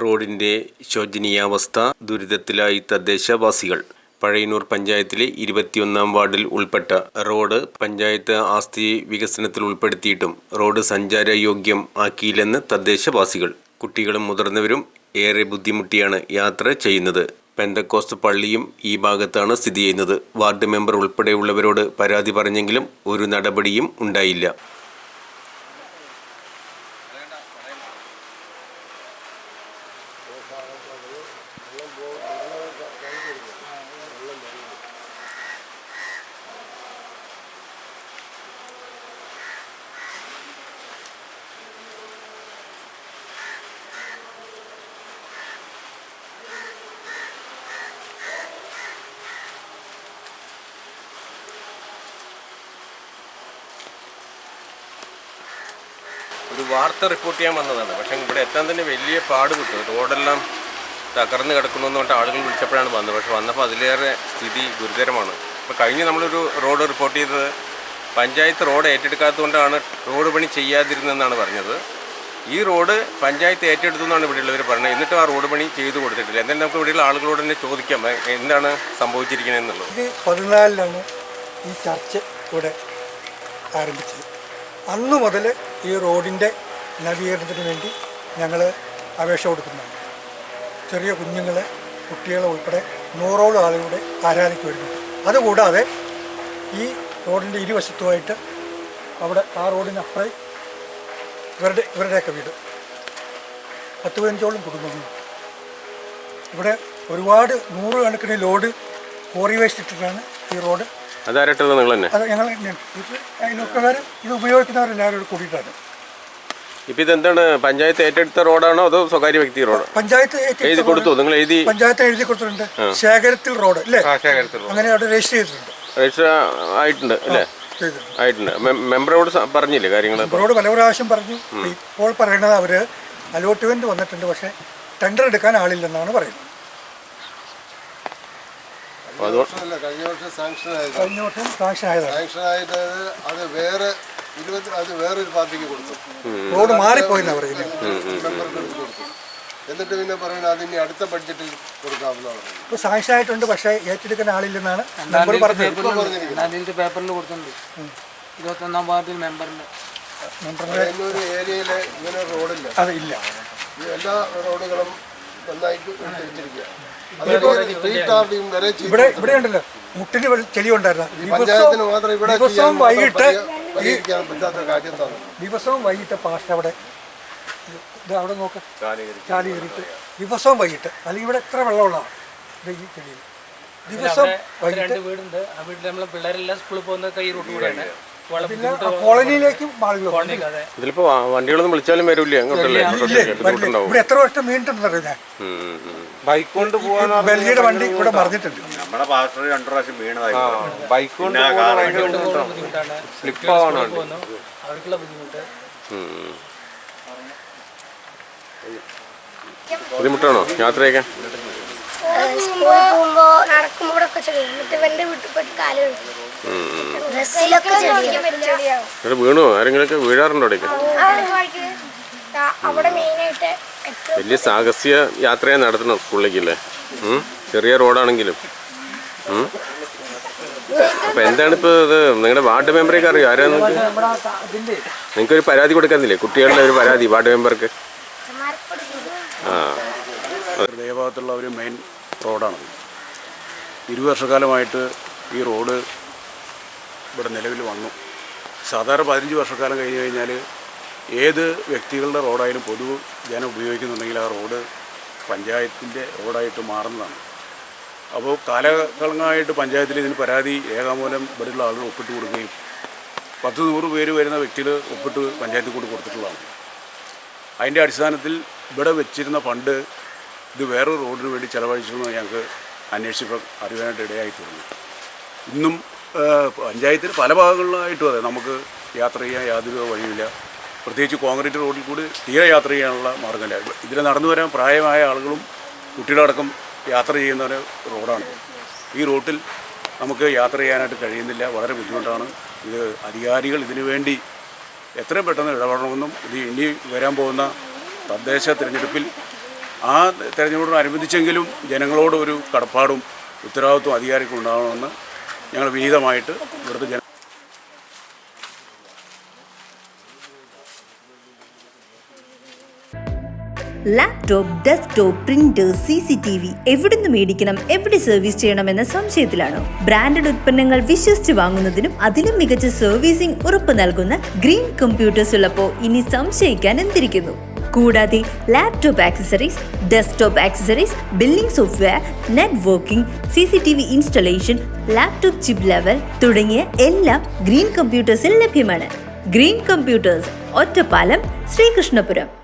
റോഡിന്റെ ശോചനീയാവസ്ഥ ദുരിതത്തിലായി തദ്ദേശവാസികൾ. പഴയന്നൂർ പഞ്ചായത്തിലെ ഇരുപത്തിയൊന്നാം വാർഡിൽ ഉൾപ്പെട്ട റോഡ് പഞ്ചായത്ത് ആസ്തി വികസനത്തിൽ ഉൾപ്പെടുത്തിയിട്ടും റോഡ് സഞ്ചാരയോഗ്യം ആക്കിയില്ലെന്ന് തദ്ദേശവാസികൾ. കുട്ടികളും മുതിർന്നവരും ഏറെ ബുദ്ധിമുട്ടിയാണ് യാത്ര ചെയ്യുന്നത്. പെന്തക്കോസ്റ്റ് പള്ളിയും ഈ ഭാഗത്താണ് സ്ഥിതി ചെയ്യുന്നത്. വാർഡ് മെമ്പർ ഉൾപ്പെടെയുള്ളവരോട് പരാതി പറഞ്ഞെങ്കിലും ഒരു നടപടിയും ഉണ്ടായില്ല. ഒരു വാർത്ത റിപ്പോർട്ട് ചെയ്യാൻ വന്നതാണ്. പക്ഷേ ഇവിടെ എത്താൻ തന്നെ വലിയ പാട് കിട്ടും റോഡെല്ലാം തകർന്ന് കിടക്കുന്നു പറഞ്ഞിട്ട് ആളുകൾ വിളിച്ചപ്പോഴാണ് വന്നത്. പക്ഷേ വന്നപ്പോൾ അതിലേറെ സ്ഥിതി ഗുരുതരമാണ്. ഇപ്പോൾ കഴിഞ്ഞ് നമ്മളൊരു റോഡ് റിപ്പോർട്ട് ചെയ്തത് പഞ്ചായത്ത് റോഡ് ഏറ്റെടുക്കാത്തതുകൊണ്ടാണ് റോഡ് പണി ചെയ്യാതിരുന്നതെന്നാണ് പറഞ്ഞത്. ഈ റോഡ് പഞ്ചായത്ത് ഏറ്റെടുത്തു എന്നാണ് ഇവിടെയുള്ളവർ പറഞ്ഞത്. എന്നിട്ടും ആ റോഡ് പണി ചെയ്തു കൊടുത്തിട്ടില്ല. എന്തായാലും നമുക്ക് ഇവിടെയുള്ള ആളുകളോട് തന്നെ ചോദിക്കാം. എന്താണ് സംഭവിച്ചിരിക്കുന്നത് എന്നുള്ളത് ഇത് പതിനാലിലാണ് ഈ ചർച്ച ഇവിടെ ആരംഭിച്ചത്. അന്ന് മുതൽ ഈ റോഡിന്റെ നവീകരണത്തിന് വേണ്ടി ഞങ്ങൾ അപേക്ഷ കൊടുക്കുന്നതാണ് ചെറിയ കുഞ്ഞുങ്ങളെ കുട്ടികളെ ഉൾപ്പെടെ നൂറോളം ആളുകളുടെ ആരാധനയ്ക്ക് വരുന്നുണ്ട്. അതുകൂടാതെ ഈ റോഡിന്റെ ഇരുവശത്തുമായിട്ട് അവിടെ ആ റോഡിനപ്പുറം ഇവരുടെ ഇവരുടെയൊക്കെ വീട്. പത്ത് പതിനഞ്ചോളം കുടുംബങ്ങൾ ഇവിടെ ഒരുപാട് നൂറുകണക്കിന് ലോഡ് കോറി വേസ്റ്റ് ഇട്ടിട്ടാണ് ഈ റോഡ് അതാരട്ടുള്ളത് നിങ്ങൾ തന്നെ? അത് ഞങ്ങൾ ഇത് അയൽവക്കക്കാർ ഇത് ഉപയോഗിക്കുന്നവരെല്ലാവരും കൂടെ കൂടിയിട്ടാണ് ഇപ്പം ഇതെന്താണ് പഞ്ചായത്ത് ഏറ്റെടുത്ത റോഡാണോ അതോ സ്വകാര്യ വ്യക്തി റോഡോ? പഞ്ചായത്ത് ഏറ്റെടുത്ത എഴുതി കൊടുത്തു? നിങ്ങൾ എഴുതി പഞ്ചായത്ത് എഴുതി കൊടുത്തിട്ടുണ്ട്. ശേഖരത്തിൽ റോഡ് അല്ലേ? അങ്ങനെ അവിടെ രജിസ്റ്റർ ചെയ്തിട്ടുണ്ട്. രജിസ്റ്റർ ആയിട്ടുണ്ട് അല്ലേ? ചെയ്തിട്ടുണ്ട്. ആയിട്ടുണ്ട്. മെ- മെമ്പറോട് സ- പറഞ്ഞില്ലേ കാര്യങ്ങൾ റോഡ് പല പ്രാവശ്യം പറഞ്ഞു. ഇപ്പോൾ പറയുന്നത് അവർ അലോട്ട്മെന്റ് വന്നിട്ടുണ്ട് പക്ഷേ ടെൻഡർ എടുക്കാൻ ആളില്ലെന്നാണ് പറയുന്നത്. അപ്പോൾ കഴിഞ്ഞ വർഷം സാങ്ഷൻ ആയത്. കഴിഞ്ഞ വർഷം സാങ്ഷൻ ആയതാണ് സാങ്ഷൻ ആയത് അത് വേറെ ഇരുപത്തി അത് വേറൊരു പാർട്ടിക്ക് കൊടുത്തു. റോഡ് പറയുന്നത് മെമ്പർക്ക് കൊടുത്തു. എന്നിട്ട് പിന്നെ പറയുന്നത് അതിന് അടുത്ത ബഡ്ജറ്റിൽ കൊടുക്കാവുന്നതാണ് ഇപ്പോൾ സാങ്ഷൻ ആയിട്ടുണ്ട് പക്ഷേ ഏറ്റെടുക്കാൻ ആളില്ലെന്നാണ് നമ്പർ പറഞ്ഞത്. അതിന്റെ പേപ്പറിൽ കൊടുത്തിട്ടുണ്ട്. ഇരുപത്തൊന്നാം വാർഡിൽ മെമ്പറിന്റെ മെമ്പറിന്റെ ഒരു ഏരിയയിൽ ഇങ്ങനെ റോഡില്ല. അതില്ല എല്ലാ റോഡുകളും നന്നായിട്ട് തിരിച്ചിരിക്കുക റീടാർഡിങ് വരെ ഇവിടെ ഇവിടെ ഉണ്ടല്ലോ. മുട്ടിന് ചെളിയുണ്ടായിരുന്നു. ഇവിടെ ദിവസവും വൈകിട്ട് ദിവസവും വൈകിട്ട് പാഷ അവിടെ ഇത് അവിടെ നോക്ക്. ചാലി കയറിയിട്ട് ദിവസവും വൈകിട്ട്. അല്ലെങ്കിൽ ഇവിടെ എത്ര വെള്ളമുള്ളതാണ്? ഇത് ഈ ചെളിയിൽ. ദിവസം വൈകിട്ട് രണ്ട് വീടുണ്ട്. ആ വീട്ടിൽ നമ്മളെ പിള്ളേരെല്ലാം സ്കൂളിൽ പോകുന്ന ഈ റൂട്ട് കൂടെയാണ്. പിന്നെ കോളനിയിലേക്കും ഇതിലിപ്പോ വണ്ടികളൊന്നും വിളിച്ചാലും വരൂല്ലേ ഇവിടെ എത്ര വർഷം വീണിട്ടുണ്ടെന്നറിയാം ഞാൻ. ബൈക്ക് കൊണ്ട് പോകാൻ ബെൽജിയുടെ വണ്ടി ഇവിടെ മറിഞ്ഞിട്ടുണ്ട്. നമ്മുടെ പാസ്റ്റർ രണ്ടു പ്രാവശ്യം വീണതായി. ബൈക്ക് കൊണ്ട് സ്ലിപ്പ് അവർക്കുള്ള ബുദ്ധിമുട്ട്. ബുദ്ധിമുട്ടാണോ? യാത്രയൊക്കെ? സ്കൂളിൽ പോകുമ്പോ നടക്കുമ്പോ ഇവിടെ ഒക്കെ ചെടി എന്നിട്ട് ഇവന്റെ വീട്ടിൽ പോയിട്ട് കാൽ കഴുകും. ഡ്രസ്സിലൊക്കെ ചെടിയാവും ഇവിടെ വീണോ? ആരെങ്കിലൊക്കെ വീഴാറുണ്ടോ അവിടെ മെയിനായിട്ട് വലിയ സാഹസിക യാത്രയെ നടത്തണം സ്കൂളിലേക്കല്ലേ അല്ലേ? ചെറിയ റോഡാണെങ്കിലും? അപ്പൊ എന്താണ് ഇപ്പൊ ഇത്? നിങ്ങളുടെ വാർഡ് മെമ്പറേക്ക് അറിയോ? ആരാ നിങ്ങൾക്ക് ഒരു പരാതി കൊടുക്കാനില്ലേ? കുട്ടികളുടെ ഒരു പരാതി വാർഡ് മെമ്പർക്ക്? ആ. ഹൃദയഭാഗത്തുള്ള ഒരു മെയിൻ റോഡാണ് ഇരുവർഷക്കാലമായിട്ട് ഈ റോഡ് ഇവിടെ നിലവിൽ വന്നു. സാധാരണ പതിനഞ്ച് വർഷക്കാലം കഴിഞ്ഞ് കഴിഞ്ഞാൽ ഏത് വ്യക്തികളുടെ റോഡായാലും പൊതു ജനം ഉപയോഗിക്കുന്നുണ്ടെങ്കിൽ ആ റോഡ് പഞ്ചായത്തിന്റെ റോഡായിട്ട് മാറുന്നതാണ്. അപ്പോൾ കാലങ്ങളായിട്ട് പഞ്ചായത്തിൽ ഇതിന് പരാതി രേഖാമൂലം ഇവിടെയുള്ള ആളുകൾ ഒപ്പിട്ട് കൊടുക്കുകയും പത്ത് നൂറ് പേര് വരുന്ന വ്യക്തികൾ ഒപ്പിട്ട് പഞ്ചായത്തിൽ കൊണ്ട് കൊടുത്തിട്ടുള്ളതാണ്. അതിന്റെ അടിസ്ഥാനത്തിൽ ഇവിടെ വെച്ചിരുന്ന ഫണ്ട് ഇത് വേറൊരു റോഡിന് വേണ്ടി ചിലവഴിച്ചിരുന്നു ഞങ്ങൾക്ക് അന്വേഷിച്ചപ്പോൾ അറിയാനായിട്ട് ഇടയായി തീർന്നു ഇന്നും പഞ്ചായത്തിൽ പല ഭാഗങ്ങളിലായിട്ടും അതെ നമുക്ക് യാത്ര ചെയ്യാൻ യാതൊരു വഴിയില്ല പ്രത്യേകിച്ച് കോൺക്രീറ്റ് റോഡിൽ കൂടി തീരെ യാത്ര ചെയ്യാനുള്ള മാർഗമില്ല ഇതിൽ നടന്നു വരാൻ പ്രായമായ ആളുകളും കുട്ടികളടക്കം യാത്ര ചെയ്യുന്ന ഒരു റോഡാണ് ഈ റോട്ടിൽ നമുക്ക് യാത്ര ചെയ്യാനായിട്ട് കഴിയുന്നില്ല. വളരെ ബുദ്ധിമുട്ടാണ്. ഇത് അധികാരികൾ ഇതിനു വേണ്ടി എത്രയും പെട്ടെന്ന് ഇടപെടണമെന്നും ഇത് ഇനി വരാൻ പോകുന്ന തദ്ദേശ തിരഞ്ഞെടുപ്പിൽ ആ തെരഞ്ഞെടുപ്പിനോടനുബന്ധിച്ചെങ്കിലും ജനങ്ങളോട് ഒരു കടപ്പാടും ഉത്തരവാദിത്വം അധികാരിക്കും ഉണ്ടാകണമെന്ന് ഞങ്ങൾ വിനീതമായിട്ട് ഇവിടുത്തെ ജന laptop desktop printer C C T V എവിടുന്ന് മേടിക്കണം എവിടെ സർവീസ് ചെയ്യണമെന്ന സംശയത്തിലാണോ. ബ്രാൻഡഡ് ഉൽപ്പന്നങ്ങൾ വിശ്വസിച്ച് വാങ്ങുന്നതിനും അതിലും മികച്ച സർവീസിംഗ് ഉറപ്പ് നൽകുന്ന ഗ്രീൻ കമ്പ്യൂട്ടേഴ്സ് ഉള്ളപ്പോൾ ഇനി സംശയിക്കാൻ എന്തിരിക്കുന്നു? കൂടാതെ laptop accessories desktop accessories billing software networking C C T V installation laptop chip level തുടങ്ങിയ എല്ലാം ഗ്രീൻ കമ്പ്യൂട്ടേഴ്സിൽ ലഭ്യമാണ്. Green computers Ottapalam Sreekrishnapuram.